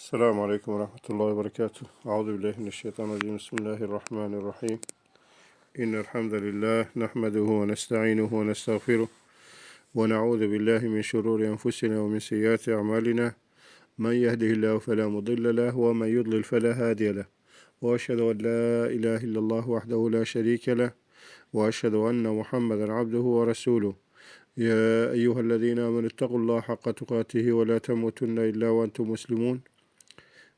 Selamun Aleyküm ve Rahmetullahi ve Berekatuhu. Euzu billahi mineşşeytanirracim. Bismillahirrahmanirrahim. İnnel hamdelellahi nahmeduhu ve nestainuhu ve nestağfiruh. Ve na'udzu billahi min şururi enfusina ve min seyyiati a'malina. Men yehdihillahu fela mudille lahu ve men yudlil fela hadiye lahu. Ve eşhedü en la ilahe illallah vahdehu la şerike leh. Ve eşhedü enne Muhammeden abduhu ve resuluh. يا أيها الذين آمنوا اتقوا الله حق تقاته ولا تموتن إلا وأنتم مسلمون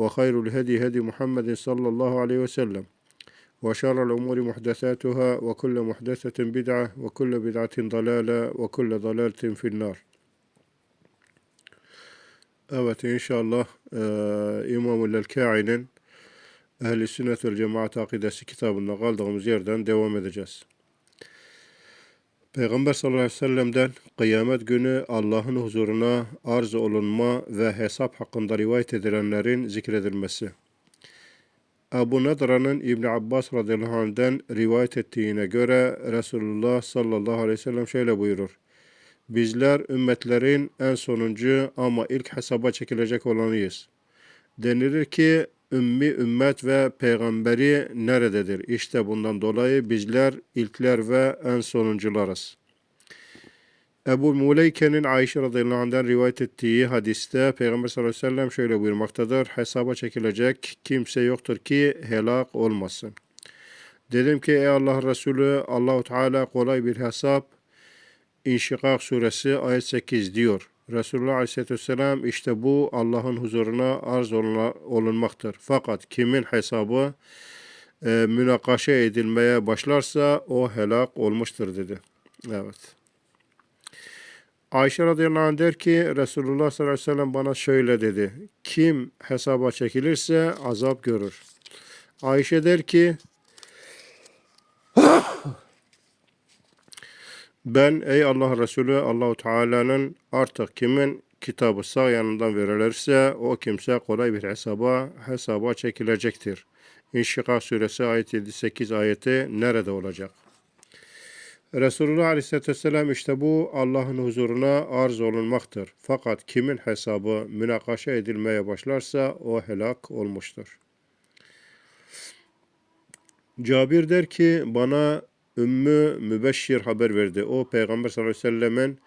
وخير الهدي هدي محمد صلى الله عليه وسلم. وشر الأمور محدثاتها وكل محدثة بدعة وكل بدعة ضلالة وكل ضلالة في النار. أبت إن شاء الله آه، إمام للكاعن أهل السنة والجماعة تاقيدة كتاب النقال دغم زيردان دوام دجاس Peygamber sallallahu aleyhi ve sellem'den kıyamet günü Allah'ın huzuruna arz olunma ve hesap hakkında rivayet edilenlerin zikredilmesi. Ebu Nadra'nın İbn Abbas radıyallahu anh'den rivayet ettiğine göre Resulullah sallallahu aleyhi ve sellem şöyle buyurur. Bizler ümmetlerin en sonuncu ama ilk hesaba çekilecek olanıyız. Denilir ki ümmi ümmet ve peygamberi nerededir? İşte bundan dolayı bizler ilkler ve en sonuncularız. Ebu Muleyke'nin Ayşe radıyallahu anh'den rivayet ettiği hadiste Peygamber sallallahu aleyhi ve sellem şöyle buyurmaktadır. Hesaba çekilecek kimse yoktur ki helak olmasın. Dedim ki ey Allah Resulü Allahu Teala kolay bir hesap İnşikak suresi ayet 8 diyor. Resulullah Aleyhisselatü Vesselam işte bu Allah'ın huzuruna arz olunmaktır. Fakat kimin hesabı e, münakaşa edilmeye başlarsa o helak olmuştur dedi. Evet. Ayşe radıyallahu anh der ki Resulullah sallallahu aleyhi ve sellem bana şöyle dedi. Kim hesaba çekilirse azap görür. Ayşe der ki Ben ey Allah Resulü Allahu Teala'nın artık kimin kitabı sağ yanından verilirse o kimse kolay bir hesaba hesaba çekilecektir. İnşikak suresi ayet 7-8 ayeti nerede olacak? Resulullah Aleyhisselatü Vesselam işte bu Allah'ın huzuruna arz olunmaktır. Fakat kimin hesabı münakaşa edilmeye başlarsa o helak olmuştur. Cabir der ki bana Ümmü Mübeşşir haber verdi. O Peygamber sallallahu aleyhi ve sellemin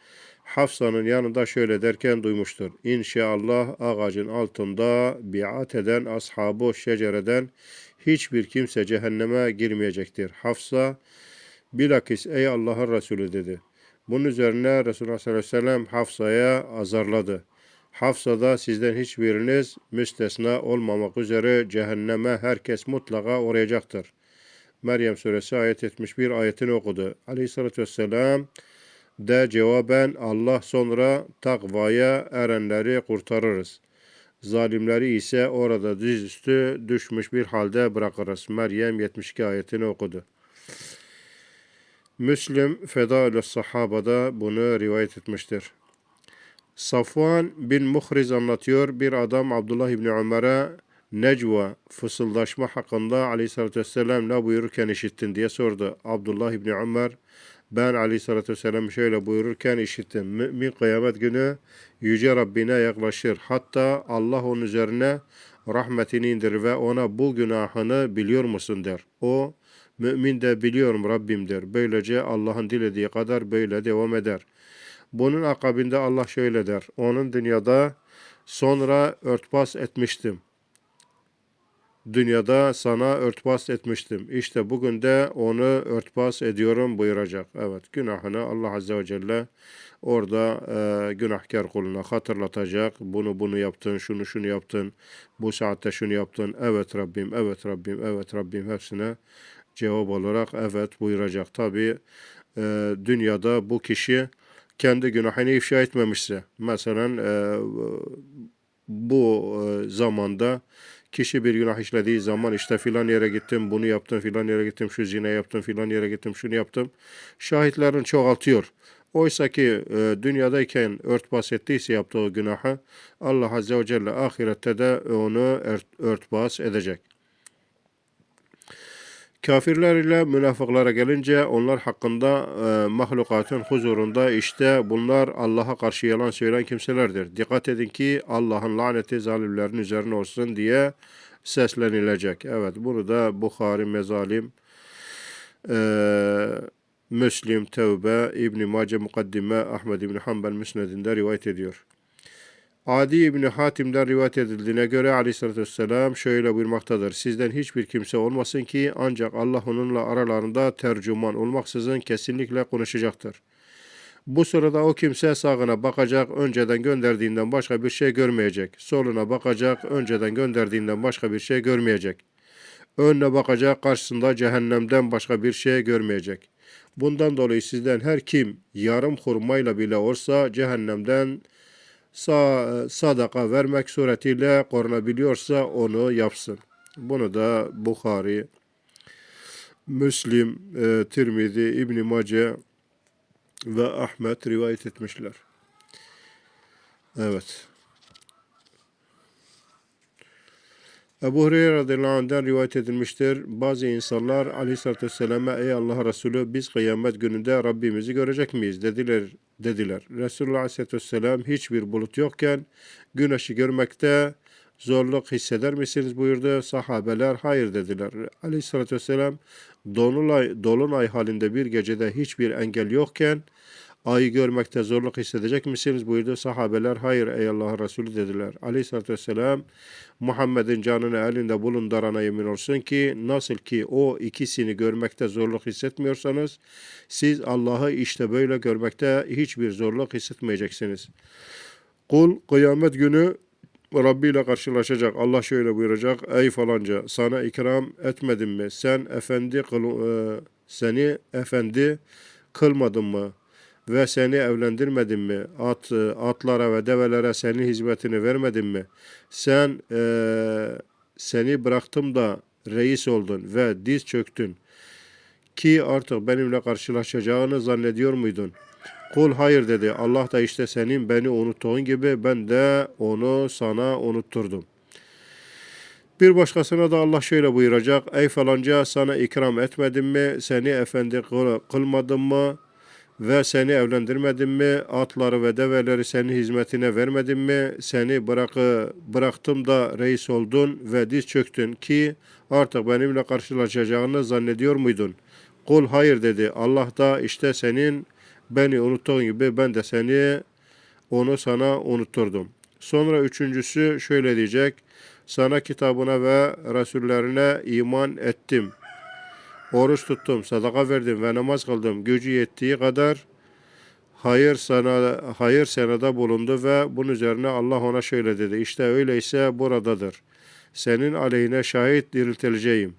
Hafsa'nın yanında şöyle derken duymuştur. İnşallah ağacın altında biat eden ashabı şecereden hiçbir kimse cehenneme girmeyecektir. Hafsa bilakis ey Allah'ın Resulü dedi. Bunun üzerine Resulullah sallallahu aleyhi ve sellem Hafsa'ya azarladı. Hafsa da sizden hiçbiriniz müstesna olmamak üzere cehenneme herkes mutlaka uğrayacaktır. Meryem suresi ayet 71 ayetini okudu. Aleyhissalatü vesselam de cevaben Allah sonra takvaya erenleri kurtarırız. Zalimleri ise orada dizüstü düşmüş bir halde bırakırız. Meryem 72 ayetini okudu. Müslim Feda Sahaba'da bunu rivayet etmiştir. Safvan bin Muhriz anlatıyor. Bir adam Abdullah İbni Ömer'e necva, fısıldaşma hakkında aleyhissalatü vesselam ne buyururken işittin diye sordu. Abdullah İbni Ömer, ben aleyhissalatü vesselam şöyle buyururken işittim. Mümin kıyamet günü Yüce Rabbine yaklaşır. Hatta Allah onun üzerine rahmetini indirir ve ona bu günahını biliyor musun der. O, mümin de biliyorum Rabbim der. Böylece Allah'ın dilediği kadar böyle devam eder. Bunun akabinde Allah şöyle der. Onun dünyada sonra örtbas etmiştim dünyada sana örtbas etmiştim. İşte bugün de onu örtbas ediyorum buyuracak. Evet günahını Allah Azze ve Celle orada e, günahkar kuluna hatırlatacak. Bunu bunu yaptın, şunu şunu yaptın, bu saatte şunu yaptın. Evet Rabbim, evet Rabbim, evet Rabbim hepsine cevap olarak evet buyuracak. Tabi e, dünyada bu kişi kendi günahını ifşa etmemişse, mesela e, bu e, zamanda Kişi bir günah işlediği zaman işte filan yere gittim, bunu yaptım, filan yere gittim, şu zina yaptım, filan yere gittim, şunu yaptım. Şahitlerin çoğaltıyor. Oysa ki e, dünyadayken örtbas ettiyse yaptığı günahı Allah Azze ve Celle ahirette de onu ört, örtbas edecek. Kafirler ile münafıklara gelince onlar hakkında e, mahlukatın huzurunda işte bunlar Allah'a karşı yalan söyleyen kimselerdir. Dikkat edin ki Allah'ın laneti zalimlerin üzerine olsun diye seslenilecek. Evet bunu da Bukhari Mezalim, e, Müslim, Tevbe, İbn-i Mace Mukaddime, Ahmed İbni Hanbel Müsned'inde rivayet ediyor. Adi İbni Hatim'den rivayet edildiğine göre aleyhissalatü vesselam şöyle buyurmaktadır. Sizden hiçbir kimse olmasın ki ancak Allah onunla aralarında tercüman olmaksızın kesinlikle konuşacaktır. Bu sırada o kimse sağına bakacak, önceden gönderdiğinden başka bir şey görmeyecek. Soluna bakacak, önceden gönderdiğinden başka bir şey görmeyecek. Önüne bakacak, karşısında cehennemden başka bir şey görmeyecek. Bundan dolayı sizden her kim yarım hurmayla bile olsa cehennemden sadaka vermek suretiyle korunabiliyorsa onu yapsın. Bunu da Bukhari, Müslim, e, Tirmizi, İbn Mace ve Ahmet rivayet etmişler. Evet. Ebu Hureyre radıyallahu anh'den rivayet edilmiştir. Bazı insanlar aleyhissalatü vesselam'a ey Allah Resulü biz kıyamet gününde Rabbimizi görecek miyiz dediler. Dediler. Resulullah aleyhissalatü vesselam hiçbir bulut yokken güneşi görmekte zorluk hisseder misiniz buyurdu. Sahabeler hayır dediler. Aleyhissalatü vesselam dolunay, dolunay halinde bir gecede hiçbir engel yokken Ayı görmekte zorluk hissedecek misiniz buyurdu. Sahabeler hayır ey Allah Resulü dediler. Aleyhisselatü Vesselam Muhammed'in canını elinde bulundurana yemin olsun ki nasıl ki o ikisini görmekte zorluk hissetmiyorsanız siz Allah'ı işte böyle görmekte hiçbir zorluk hissetmeyeceksiniz. Kul kıyamet günü Rabbi ile karşılaşacak. Allah şöyle buyuracak. Ey falanca sana ikram etmedim mi? Sen efendi e, seni efendi kılmadın mı? Ve seni evlendirmedim mi? At, atlara ve develere senin hizmetini vermedim mi? Sen e, seni bıraktım da reis oldun ve diz çöktün ki artık benimle karşılaşacağını zannediyor muydun? Kul hayır dedi. Allah da işte senin beni unuttuğun gibi ben de onu sana unutturdum. Bir başkasına da Allah şöyle buyuracak. Ey falanca sana ikram etmedim mi? Seni efendi kılmadım mı? Ve seni evlendirmedim mi? Atları ve develeri senin hizmetine vermedim mi? Seni bırakı, bıraktım da reis oldun ve diz çöktün ki artık benimle karşılaşacağını zannediyor muydun? Kul hayır dedi. Allah da işte senin beni unuttuğun gibi ben de seni onu sana unutturdum. Sonra üçüncüsü şöyle diyecek. Sana kitabına ve Resullerine iman ettim.'' Oruç tuttum, sadaka verdim ve namaz kıldım. Gücü yettiği kadar hayır sana hayır senada bulundu ve bunun üzerine Allah ona şöyle dedi. İşte öyleyse buradadır. Senin aleyhine şahit diriltileceğim.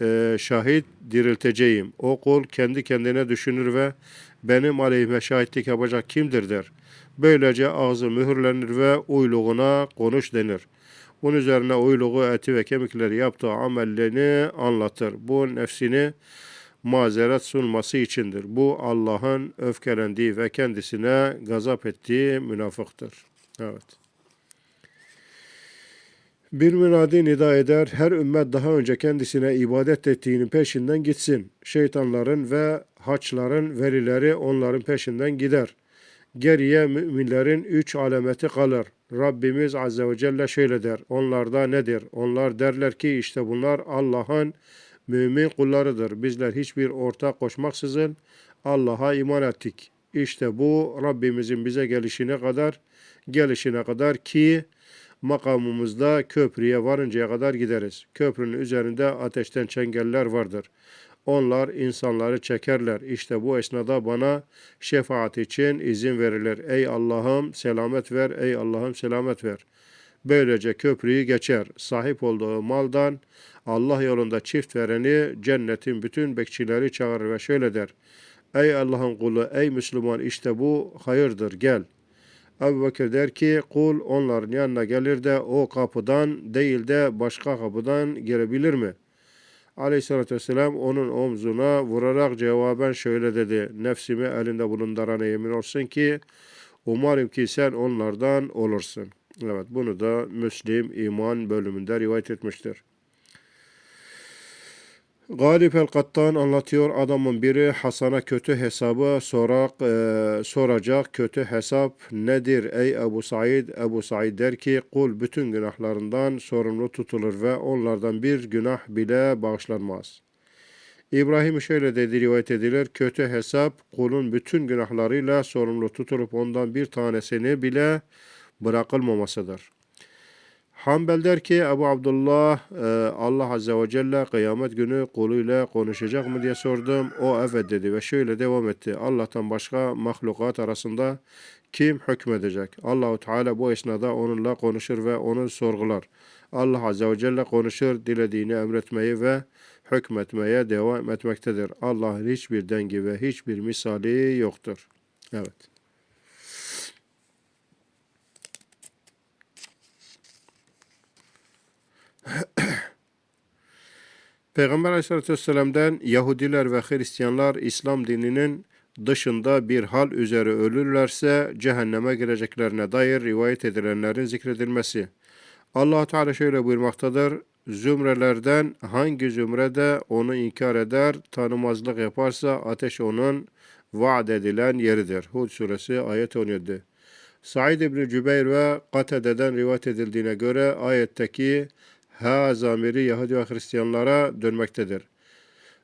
Ee, şahit dirilteceğim. O kul kendi kendine düşünür ve benim aleyhime şahitlik yapacak kimdir der. Böylece ağzı mühürlenir ve uyluğuna konuş denir. Bunun üzerine uyluğu eti ve kemikleri yaptığı amellerini anlatır. Bu nefsini mazeret sunması içindir. Bu Allah'ın öfkelendiği ve kendisine gazap ettiği münafıktır. Evet. Bir münadi nida eder, her ümmet daha önce kendisine ibadet ettiğinin peşinden gitsin. Şeytanların ve haçların verileri onların peşinden gider. Geriye müminlerin üç alameti kalır. Rabbimiz Azze ve Celle şöyle der. Onlar da nedir? Onlar derler ki işte bunlar Allah'ın mümin kullarıdır. Bizler hiçbir ortak koşmaksızın Allah'a iman ettik. İşte bu Rabbimizin bize gelişine kadar gelişine kadar ki makamımızda köprüye varıncaya kadar gideriz. Köprünün üzerinde ateşten çengeller vardır. Onlar insanları çekerler. İşte bu esnada bana şefaat için izin verilir. Ey Allah'ım selamet ver, ey Allah'ım selamet ver. Böylece köprüyü geçer. Sahip olduğu maldan Allah yolunda çift vereni cennetin bütün bekçileri çağırır ve şöyle der. Ey Allah'ın kulu, ey Müslüman işte bu hayırdır gel. Ebu Bekir der ki kul onların yanına gelir de o kapıdan değil de başka kapıdan girebilir mi? Aleyhissalatü vesselam onun omzuna vurarak cevaben şöyle dedi. Nefsimi elinde bulundurana yemin olsun ki umarım ki sen onlardan olursun. Evet bunu da Müslim iman bölümünde rivayet etmiştir. Galip el-Kattan anlatıyor adamın biri Hasan'a kötü hesabı sorak, e, soracak kötü hesap nedir ey Ebu Said? Ebu Said der ki kul bütün günahlarından sorumlu tutulur ve onlardan bir günah bile bağışlanmaz. İbrahim şöyle dedi rivayet edilir kötü hesap kulun bütün günahlarıyla sorumlu tutulup ondan bir tanesini bile bırakılmamasıdır. Hanbel der ki Ebu Abdullah e, Allah Azze ve Celle kıyamet günü kuluyla konuşacak mı diye sordum. O evet dedi ve şöyle devam etti. Allah'tan başka mahlukat arasında kim hükmedecek? Allahu Teala bu esnada onunla konuşur ve onu sorgular. Allah Azze ve Celle konuşur, dilediğini emretmeyi ve hükmetmeye devam etmektedir. Allah'ın hiçbir dengi ve hiçbir misali yoktur. Evet. Peygamber aleyhissalatü vesselam'dan Yahudiler ve Hristiyanlar İslam dininin dışında bir hal üzere ölürlerse cehenneme gireceklerine dair rivayet edilenlerin zikredilmesi. allah Teala şöyle buyurmaktadır. Zümrelerden hangi zümrede onu inkar eder, tanımazlık yaparsa ateş onun vaat edilen yeridir. Hud suresi ayet 17. Said İbni Cübeyr ve Katede'den rivayet edildiğine göre ayetteki ha zamiri Yahudi ve Hristiyanlara dönmektedir.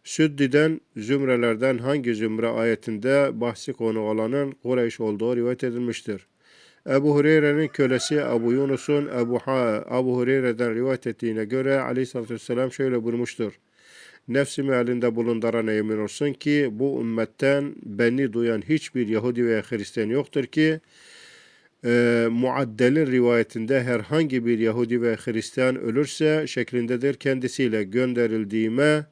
Süddi'den zümrelerden hangi zümre ayetinde bahsi konu olanın Kureyş olduğu rivayet edilmiştir. Ebu Hureyre'nin kölesi Ebu Yunus'un Ebu, ha, Ebu Hureyre'den rivayet ettiğine göre aleyhissalatü vesselam şöyle buyurmuştur. Nefsimi elinde bulunduran emin olsun ki bu ümmetten beni duyan hiçbir Yahudi veya Hristiyan yoktur ki e, muaddelin rivayetinde herhangi bir Yahudi ve Hristiyan ölürse şeklindedir kendisiyle gönderildiğime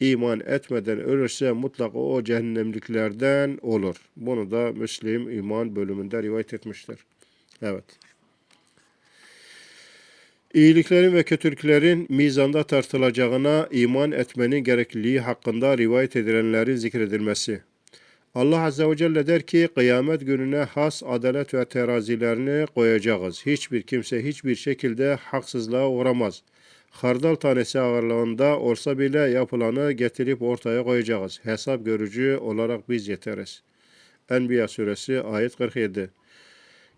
iman etmeden ölürse mutlaka o cehennemliklerden olur. Bunu da Müslim iman bölümünde rivayet etmiştir. Evet. İyiliklerin ve kötülüklerin mizanda tartılacağına iman etmenin gerekliliği hakkında rivayet edilenlerin zikredilmesi. Allah Azze ve Celle der ki kıyamet gününe has adalet ve terazilerini koyacağız. Hiçbir kimse hiçbir şekilde haksızlığa uğramaz. Hardal tanesi ağırlığında olsa bile yapılanı getirip ortaya koyacağız. Hesap görücü olarak biz yeteriz. Enbiya suresi ayet 47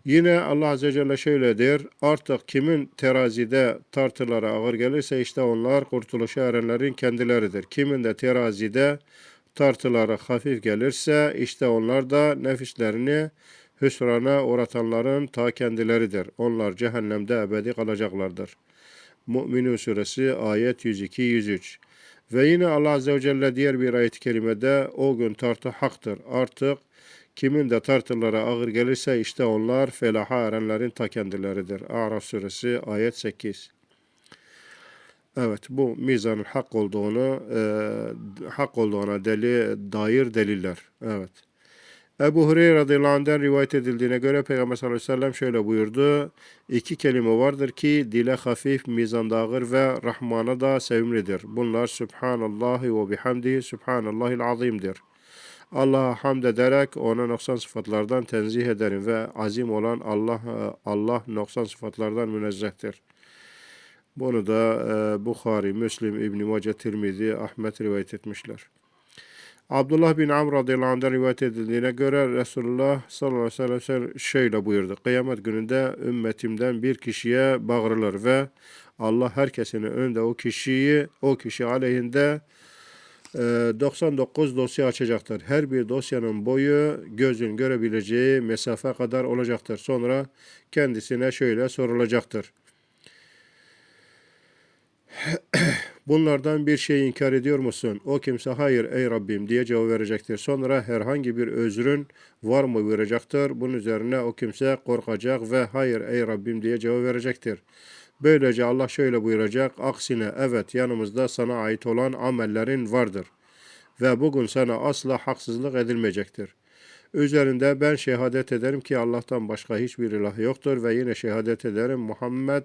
Yine Allah Azze ve Celle şöyle der. Artık kimin terazide tartılara ağır gelirse işte onlar kurtuluşa erenlerin kendileridir. Kimin de terazide tartıları hafif gelirse işte onlar da nefislerini hüsrana uğratanların ta kendileridir. Onlar cehennemde ebedi kalacaklardır. Mü'minun suresi ayet 102-103 Ve yine Allah Azze ve Celle diğer bir ayet-i kerimede o gün tartı haktır. Artık kimin de tartılara ağır gelirse işte onlar felaha erenlerin ta kendileridir. Araf suresi ayet 8 Evet bu mizanın hak olduğunu e, hak olduğuna deli dair deliller. Evet. Ebu Hureyre radıyallahu anh'den rivayet edildiğine göre Peygamber sallallahu aleyhi ve sellem şöyle buyurdu. İki kelime vardır ki dile hafif, mizanda ağır ve Rahman'a da sevimlidir. Bunlar Subhanallahi ve bihamdihi Subhanallahil azimdir. Allah'a hamd ederek ona noksan sıfatlardan tenzih ederim ve azim olan Allah Allah noksan sıfatlardan münezzehtir. Bunu da e, Bukhari, Müslim, İbn-i Mace, Tirmizi, Ahmet rivayet etmişler. Abdullah bin Amr radıyallahu anh'dan rivayet edildiğine göre Resulullah sallallahu aleyhi ve sellem şöyle buyurdu. Kıyamet gününde ümmetimden bir kişiye bağırılır ve Allah herkesin önünde o kişiyi, o kişi aleyhinde 99 e, dosya açacaktır. Her bir dosyanın boyu gözün görebileceği mesafe kadar olacaktır. Sonra kendisine şöyle sorulacaktır. Bunlardan bir şey inkar ediyor musun? O kimse hayır ey Rabbim diye cevap verecektir. Sonra herhangi bir özrün var mı buyuracaktır. Bunun üzerine o kimse korkacak ve hayır ey Rabbim diye cevap verecektir. Böylece Allah şöyle buyuracak. Aksine evet yanımızda sana ait olan amellerin vardır. Ve bugün sana asla haksızlık edilmeyecektir. Üzerinde ben şehadet ederim ki Allah'tan başka hiçbir ilah yoktur ve yine şehadet ederim Muhammed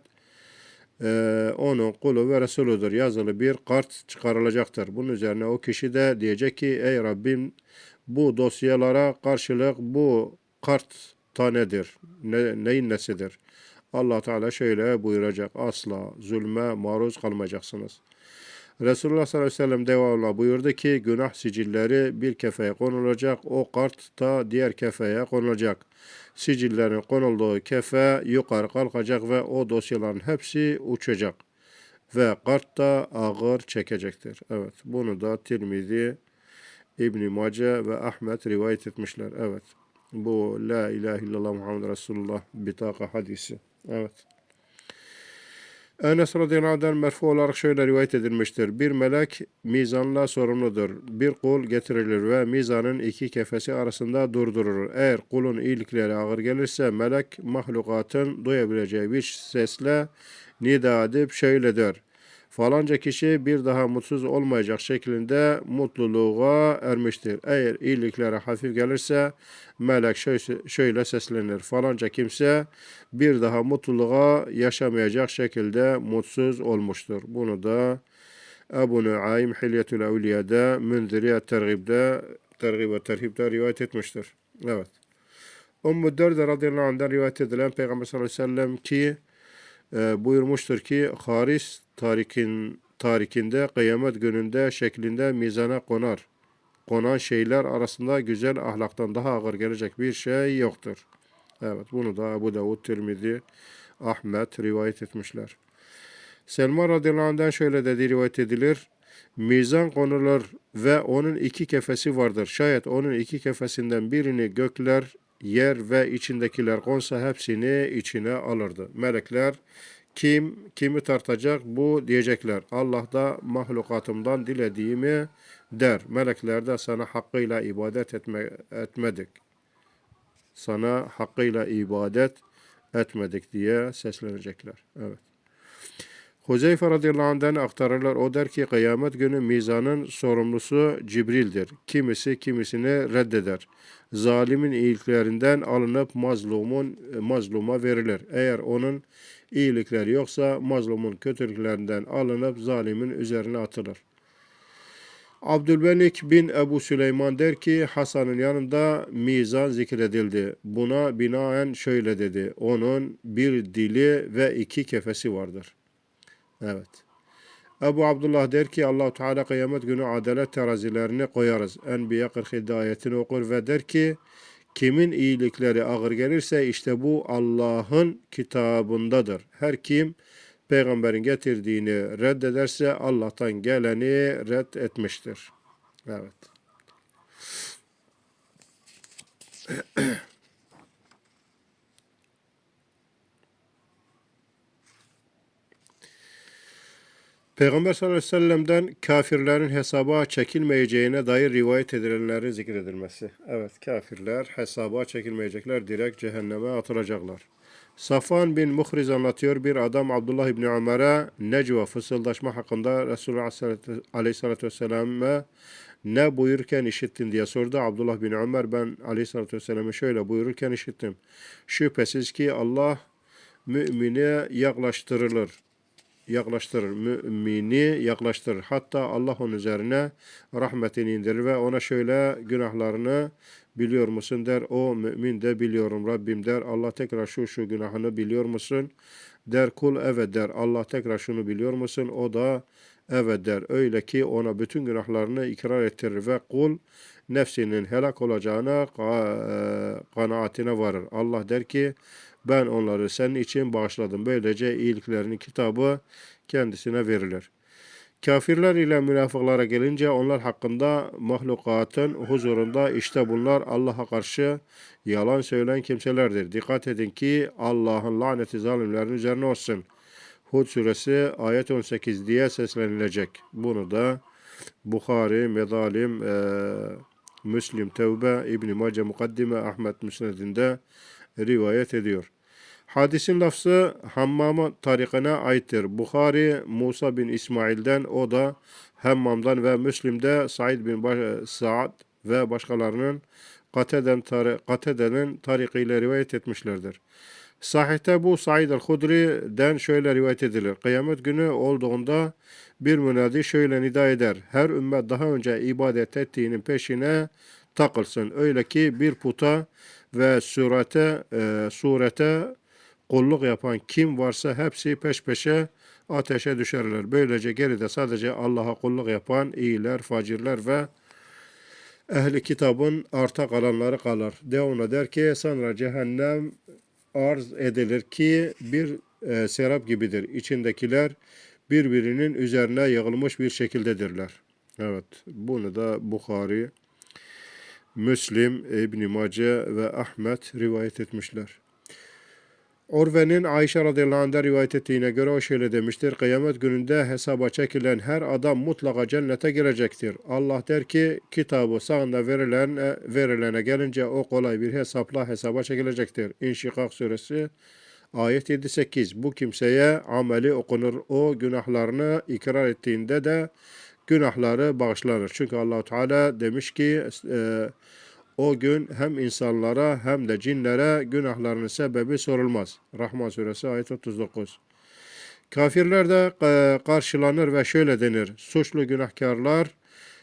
e, onun kulu ve Resuludur yazılı bir kart çıkarılacaktır. Bunun üzerine o kişi de diyecek ki ey Rabbim bu dosyalara karşılık bu kart tanedir, ne, neyin nesidir? Allah Teala şöyle buyuracak asla zulme maruz kalmayacaksınız. Resulullah sallallahu aleyhi ve sellem devamlı buyurdu ki günah sicilleri bir kefeye konulacak. O kart da diğer kefeye konulacak. Sicillerin konulduğu kefe yukarı kalkacak ve o dosyaların hepsi uçacak. Ve kart da ağır çekecektir. Evet bunu da Tirmizi, İbn-i Mace ve Ahmet rivayet etmişler. Evet bu La ilahe illallah Muhammed Resulullah bitaka hadisi. Evet. Enes radıyallahu anh'den merfu olarak şöyle rivayet edilmiştir. Bir melek mizanla sorumludur. Bir kul getirilir ve mizanın iki kefesi arasında durdurulur. Eğer kulun iyilikleri ağır gelirse melek mahlukatın duyabileceği bir sesle nida edip şöyle der. Falanca kişi bir daha mutsuz olmayacak şeklinde mutluluğa ermiştir. Eğer iyiliklere hafif gelirse melek şöyle, seslenir. Falanca kimse bir daha mutluluğa yaşamayacak şekilde mutsuz olmuştur. Bunu da Ebu Nuaym Hilyetül Evliya'da, Münziriye Tergib'de, Tergib ve Terhib'de rivayet etmiştir. Evet. Ummu Derde radıyallahu anh'dan rivayet edilen Peygamber sallallahu aleyhi ve sellem ki e, buyurmuştur ki Haris tarikin tarikinde kıyamet gününde şeklinde mizana konar. Konan şeyler arasında güzel ahlaktan daha ağır gelecek bir şey yoktur. Evet bunu da Ebu Davud, Tirmidhi, Ahmet rivayet etmişler. Selman radıyallahu şöyle dediği rivayet edilir. Mizan konulur ve onun iki kefesi vardır. Şayet onun iki kefesinden birini gökler, yer ve içindekiler konsa hepsini içine alırdı. Melekler kim kimi tartacak bu diyecekler. Allah da mahlukatımdan dilediğimi der. Melekler de sana hakkıyla ibadet etme, etmedik. Sana hakkıyla ibadet etmedik diye seslenecekler. Evet. Huzeyfe radıyallahu anh'den aktarırlar. O der ki kıyamet günü mizanın sorumlusu Cibril'dir. Kimisi kimisini reddeder. Zalimin iyiliklerinden alınıp mazlumun mazluma verilir. Eğer onun iyilikleri yoksa mazlumun kötülüklerinden alınıp zalimin üzerine atılır. Abdülmelik bin Ebu Süleyman der ki Hasan'ın yanında mizan zikredildi. Buna binaen şöyle dedi. Onun bir dili ve iki kefesi vardır. Evet. Ebu Abdullah der ki allah Teala kıyamet günü adalet terazilerini koyarız. Enbiya 47 ayetini okur ve der ki kimin iyilikleri ağır gelirse işte bu Allah'ın kitabındadır. Her kim peygamberin getirdiğini reddederse Allah'tan geleni red etmiştir. Evet. Peygamber sallallahu aleyhi ve sellem'den kafirlerin hesaba çekilmeyeceğine dair rivayet edilenlerin zikredilmesi. Evet kafirler hesaba çekilmeyecekler direkt cehenneme atılacaklar. Safan bin Muhriz anlatıyor bir adam Abdullah İbni Ömer'e necva fısıldaşma hakkında Resulullah aleyhissalatü vesselam'a ne buyururken işittin diye sordu. Abdullah bin Ömer ben aleyhissalatü vesselam'ı şöyle buyururken işittim. Şüphesiz ki Allah mümine yaklaştırılır yaklaştırır. Mümini yaklaştırır. Hatta Allah onun üzerine rahmetini indirir ve ona şöyle günahlarını biliyor musun der. O mümin de biliyorum Rabbim der. Allah tekrar şu şu günahını biliyor musun? Der kul evet der. Allah tekrar şunu biliyor musun? O da evet der. Öyle ki ona bütün günahlarını ikrar ettirir ve kul nefsinin helak olacağına kanaatine varır. Allah der ki ben onları senin için bağışladım. Böylece iyiliklerinin kitabı kendisine verilir. Kafirler ile münafıklara gelince onlar hakkında mahlukatın huzurunda işte bunlar Allah'a karşı yalan söyleyen kimselerdir. Dikkat edin ki Allah'ın laneti zalimlerin üzerine olsun. Hud suresi ayet 18 diye seslenilecek. Bunu da Bukhari, Medalim, e, Müslim Tevbe, İbn-i Mace Mukaddime, Ahmet Müsned'inde rivayet ediyor. Hadisin lafzı Hammam tarikine aittir. Bukhari Musa bin İsmail'den o da Hammam'dan ve Müslim'de Said bin Sa'd ve başkalarının Kateden tari, Katede'nin tarikiyle rivayet etmişlerdir. Sahihte bu Said el-Hudri'den şöyle rivayet edilir. Kıyamet günü olduğunda bir münadi şöyle nida eder. Her ümmet daha önce ibadet ettiğinin peşine takılsın. Öyle ki bir puta ve surete, e, surete kulluk yapan kim varsa hepsi peş peşe ateşe düşerler. Böylece geride sadece Allah'a kulluk yapan iyiler, facirler ve ehli kitabın arta kalanları kalır. Devamlı der ki sonra cehennem arz edilir ki bir e, serap gibidir. İçindekiler birbirinin üzerine yığılmış bir şekildedirler. Evet, bunu da Bukhari, Müslim, İbn Mace ve Ahmet rivayet etmişler. Urve'nin Ayşe radıyallahu anh'da rivayet ettiğine göre o şöyle demiştir. Kıyamet gününde hesaba çekilen her adam mutlaka cennete girecektir. Allah der ki kitabı sağında verilen, verilene gelince o kolay bir hesapla hesaba çekilecektir. İnşikak suresi ayet 7-8 Bu kimseye ameli okunur. O günahlarını ikrar ettiğinde de günahları bağışlanır. Çünkü allah Teala demiş ki e, o gün hem insanlara hem de cinlere günahlarının sebebi sorulmaz. Rahman suresi ayet 39. Kafirler de e, karşılanır ve şöyle denir. Suçlu günahkarlar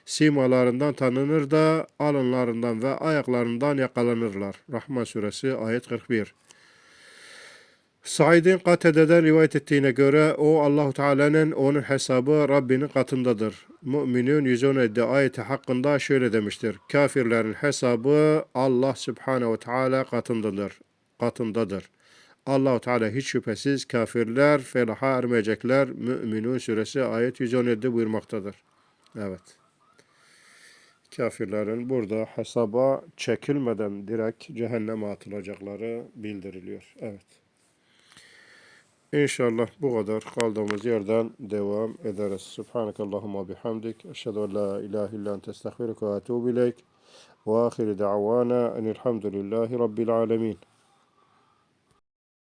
simalarından tanınır da alınlarından ve ayaklarından yakalanırlar. Rahman suresi ayet 41. Said'in Katede'den rivayet ettiğine göre o Allahu Teala'nın onun hesabı Rabbinin katındadır. Müminun 117 ayeti hakkında şöyle demiştir. Kafirlerin hesabı Allah Subhanahu Teala katındadır. Katındadır. Allahu Teala hiç şüphesiz kafirler felaha ermeyecekler. Müminun suresi ayet 117 buyurmaktadır. Evet. Kafirlerin burada hesaba çekilmeden direkt cehenneme atılacakları bildiriliyor. Evet. İnşallah bu kadar kaldığımız yerden devam ederiz. Subhanakallahumma bihamdik. Eşhedü en la ilahe illa ente estağfiruke ve etûbü ileyk. Ve ahiri da'vana enilhamdülillahi rabbil alemin.